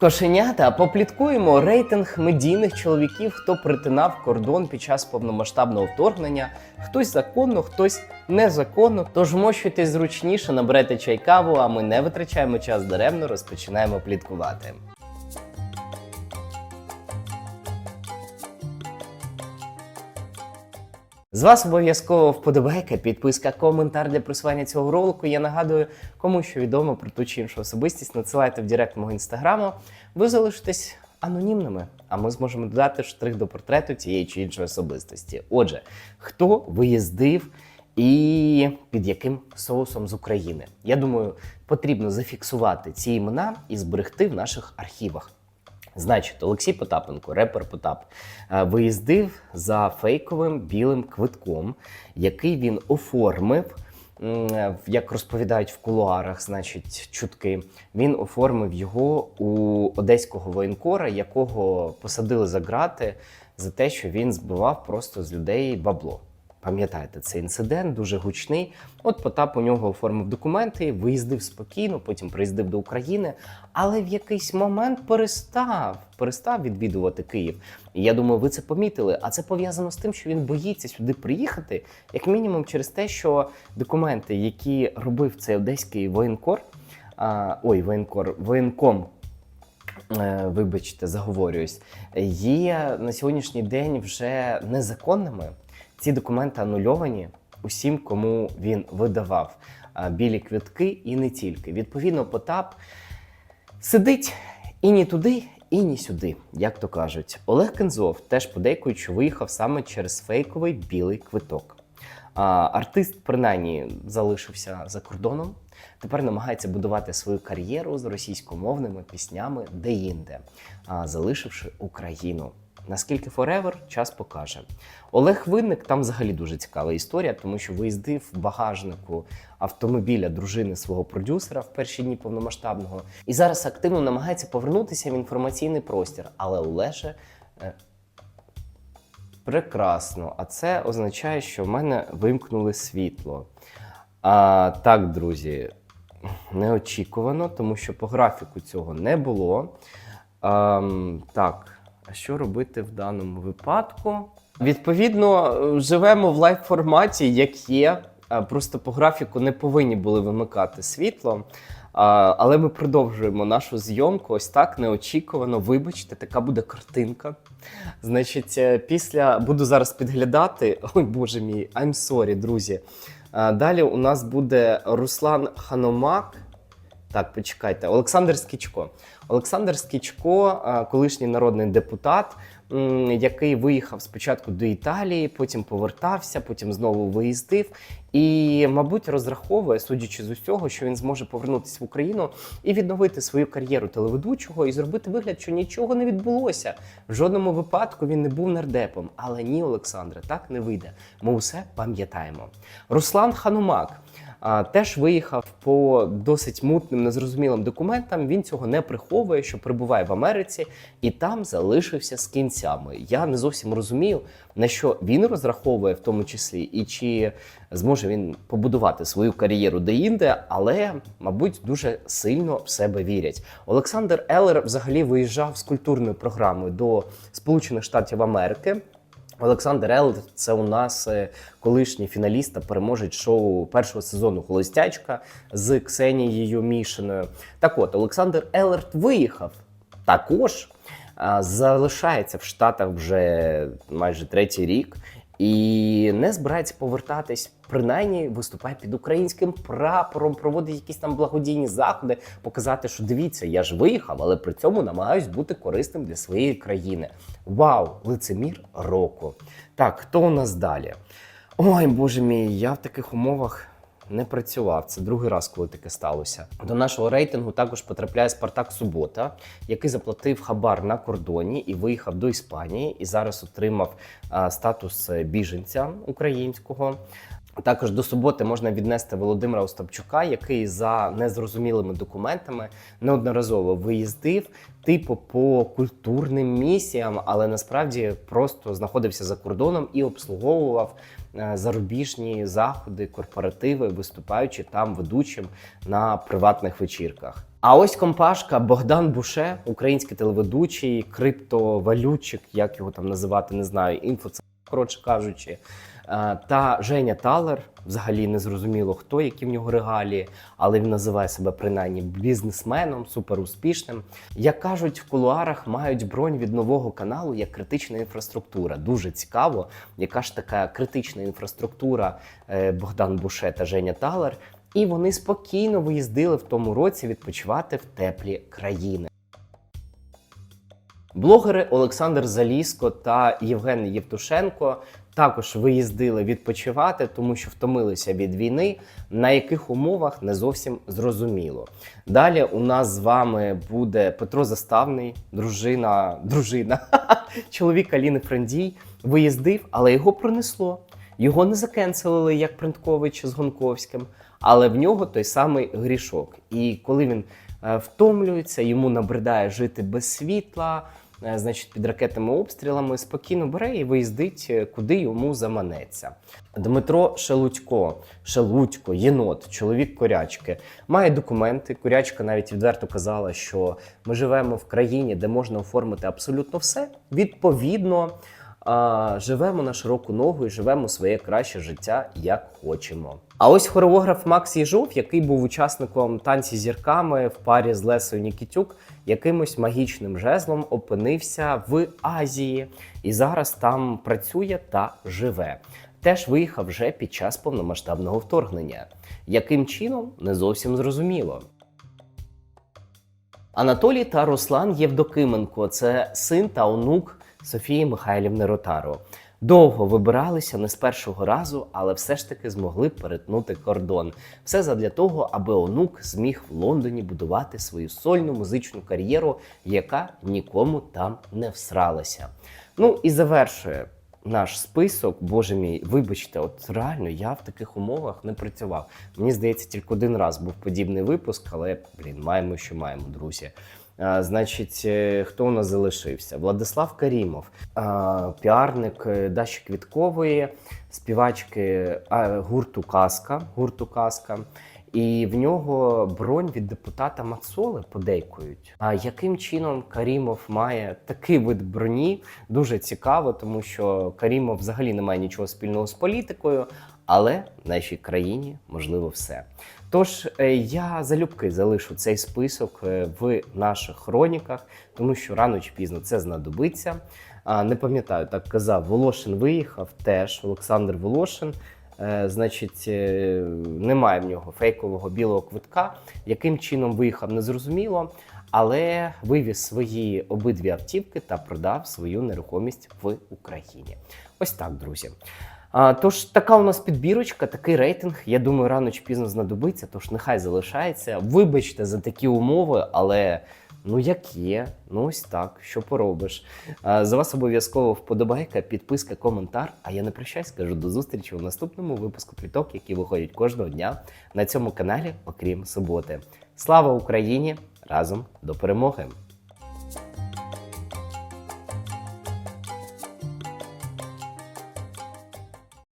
Кошенята попліткуємо рейтинг медійних чоловіків, хто притинав кордон під час повномасштабного вторгнення. Хтось законно, хтось незаконно. Тож мощуйтесь зручніше, наберете чай каву, а ми не витрачаємо час даремно, розпочинаємо пліткувати. З вас обов'язково вподобайка, підписка, коментар для просування цього ролику. Я нагадую, кому що відомо про ту чи іншу особистість, надсилайте в директ мого інстаграму. Ви залишитесь анонімними, а ми зможемо додати штрих до портрету цієї чи іншої особистості. Отже, хто виїздив і під яким соусом з України? Я думаю, потрібно зафіксувати ці імена і зберегти в наших архівах. Значить, Олексій Потапенко, репер Потап, е, виїздив за фейковим білим квитком, який він оформив. Як розповідають в кулуарах, значить, чутки, він оформив його у одеського воєнкора, якого посадили за грати за те, що він збивав просто з людей бабло. Пам'ятаєте, цей інцидент дуже гучний. От Потап у нього оформив документи, виїздив спокійно, потім приїздив до України, але в якийсь момент перестав, перестав відвідувати Київ. І я думаю, ви це помітили. А це пов'язано з тим, що він боїться сюди приїхати, як мінімум, через те, що документи, які робив цей одеський воєнкор, а, ой, воєнкор, воєнком. е, Вибачте, заговорююсь, є на сьогоднішній день вже незаконними. Ці документи анульовані усім, кому він видавав білі квитки, і не тільки. Відповідно, Потап сидить і ні туди, і ні сюди, як то кажуть. Олег Кензов теж подейкують, що виїхав саме через фейковий білий квиток. А, артист, принаймні, залишився за кордоном. Тепер намагається будувати свою кар'єру з російськомовними піснями де-інде, залишивши Україну. Наскільки Forever, час покаже. Олег Винник там взагалі дуже цікава історія, тому що виїздив багажнику автомобіля дружини свого продюсера в перші дні повномасштабного і зараз активно намагається повернутися в інформаційний простір. Але Олеже е, прекрасно. А це означає, що в мене вимкнули світло. А, так, друзі, неочікувано, тому що по графіку цього не було. Ам, так, а що робити в даному випадку? Відповідно, е, живемо в лайв форматі, як є. Просто по графіку не повинні були вимикати світло. Але ми продовжуємо нашу зйомку. Ось так неочікувано. Вибачте, така буде картинка. Значить, е, після буду зараз підглядати. Ой, боже мій, I'm sorry, друзі. Далі у нас буде Руслан Ханомак. Так, почекайте, Олександр Скічко. Олександр Скічко, колишній народний депутат, який виїхав спочатку до Італії, потім повертався, потім знову виїздив. І, мабуть, розраховує, судячи з усього, що він зможе повернутися в Україну і відновити свою кар'єру телеведучого і зробити вигляд, що нічого не відбулося. В жодному випадку він не був нардепом. Але ні, Олександре, так не вийде. Ми усе пам'ятаємо. Руслан Ханумак. Теж виїхав по досить мутним, незрозумілим документам. Він цього не приховує, що перебуває в Америці і там залишився з кінцями. Я не зовсім розумію, на що він розраховує, в тому числі, і чи зможе він побудувати свою кар'єру де-інде, але, мабуть, дуже сильно в себе вірять. Олександр Елер взагалі виїжджав з культурною програмою до Сполучених Штатів Америки. Олександр Ел це у нас е, колишній фіналіст та переможець шоу першого сезону Холостячка з Ксенією Мішиною. Так от, Олександр Елерт виїхав також, залишається в Штатах вже майже третій рік. І не збирається повертатись, принаймні виступає під українським прапором, проводить якісь там благодійні заходи, показати, що дивіться, я ж виїхав, але при цьому намагаюсь бути корисним для своєї країни. Вау, лицемір року. Так, хто у нас далі? Ой, боже мій, я в таких умовах не працював. Це другий раз, коли таке сталося. До нашого рейтингу також потрапляє Спартак Субота, який заплатив хабар на кордоні і виїхав до Іспанії, і зараз отримав статус е, біженця українського. Також до суботи можна віднести Володимира Остапчука, який за незрозумілими документами неодноразово виїздив, типу по культурним місіям, але насправді просто знаходився за кордоном і обслуговував зарубіжні заходи, корпоративи, виступаючи там ведучим на приватних вечірках. А ось компашка Богдан Буше, український телеведучий, криптовалютчик, як його там називати, не знаю, інфо коротше кажучи. Е, Та Женя Талер, взагалі не зрозуміло хто, які в нього регалії, але він називає себе принаймні бізнесменом, суперуспішним. Як кажуть, в кулуарах мають бронь від нового каналу як критична інфраструктура. Дуже цікаво, яка ж така критична інфраструктура е, Богдан Буше та Женя Талер. І вони спокійно виїздили в тому році відпочивати в теплі країни. Блогери Олександр Заліско та Євген Євтушенко також виїздили відпочивати, тому що втомилися від війни, на яких умовах не зовсім зрозуміло. Далі у нас з вами буде Петро Заставний, дружина, дружина, чоловік Аліни Френдій, виїздив, але його пронесло. Його не закенселили як Принткович з Гонковським, але в нього той самий грішок. І коли він е, втомлюється, йому набридає жити без світла, значить, під ракетними обстрілами, спокійно бере і виїздить, е, куди йому заманеться. Дмитро Шелудько, Шелудько, єнот, чоловік корячки, має документи. Корячка навіть відверто казала, що ми живемо в країні, де можна оформити абсолютно все. Відповідно, а, живемо на широку ногу і живемо своє краще життя, як хочемо. А ось хореограф Макс Єжов, який був учасником танці зірками в парі з Лесою Нікітюк, якимось магічним жезлом опинився в Азії і зараз там працює та живе. Теж виїхав вже під час повномасштабного вторгнення. Яким чином не зовсім зрозуміло. Анатолій та Руслан Євдокименко це син та онук Софії Михайлівни Ротаро. Довго вибиралися не з першого разу, але все ж таки змогли перетнути кордон. Все задля того, аби онук зміг в Лондоні будувати свою сольну музичну кар'єру, яка нікому там не всралася. Ну і завершує наш список. Боже мій, вибачте, от реально я в таких умовах не працював. Мені здається, тільки один раз був подібний випуск, але блін, маємо, що маємо, друзі. Значить, е, хто у нас залишився? Владислав Карімов, піарник е, Даші Квіткової, співачки гурту Казка. Гурту Казка. І в нього бронь від депутата Мацоли подейкують. А яким чином Карімов має такий вид броні? Дуже цікаво, тому що Карімов взагалі не має нічого спільного з політикою, але в нашій країні можливо все. Тож е, я залюбки залишу цей список е, в наших хроніках, тому що рано чи пізно це знадобиться. Не пам'ятаю, так казав, Волошин виїхав теж Олександр Волошин. Е, Значить, немає в нього фейкового білого квитка. Яким чином виїхав, незрозуміло, але вивіз свої обидві автівки та продав свою нерухомість в Україні. Ось так, друзі. Тож така у нас підбірочка, такий рейтинг. Я думаю, рано чи пізно знадобиться, тож нехай залишається. Вибачте за такі умови, але ну як є, ну ось так, що поробиш. За вас обов'язково вподобайка, підписка, коментар. А я не прощаюсь, кажу до зустрічі у наступному випуску пліток, які виходять кожного дня на цьому каналі, окрім суботи. Слава Україні! Разом до перемоги!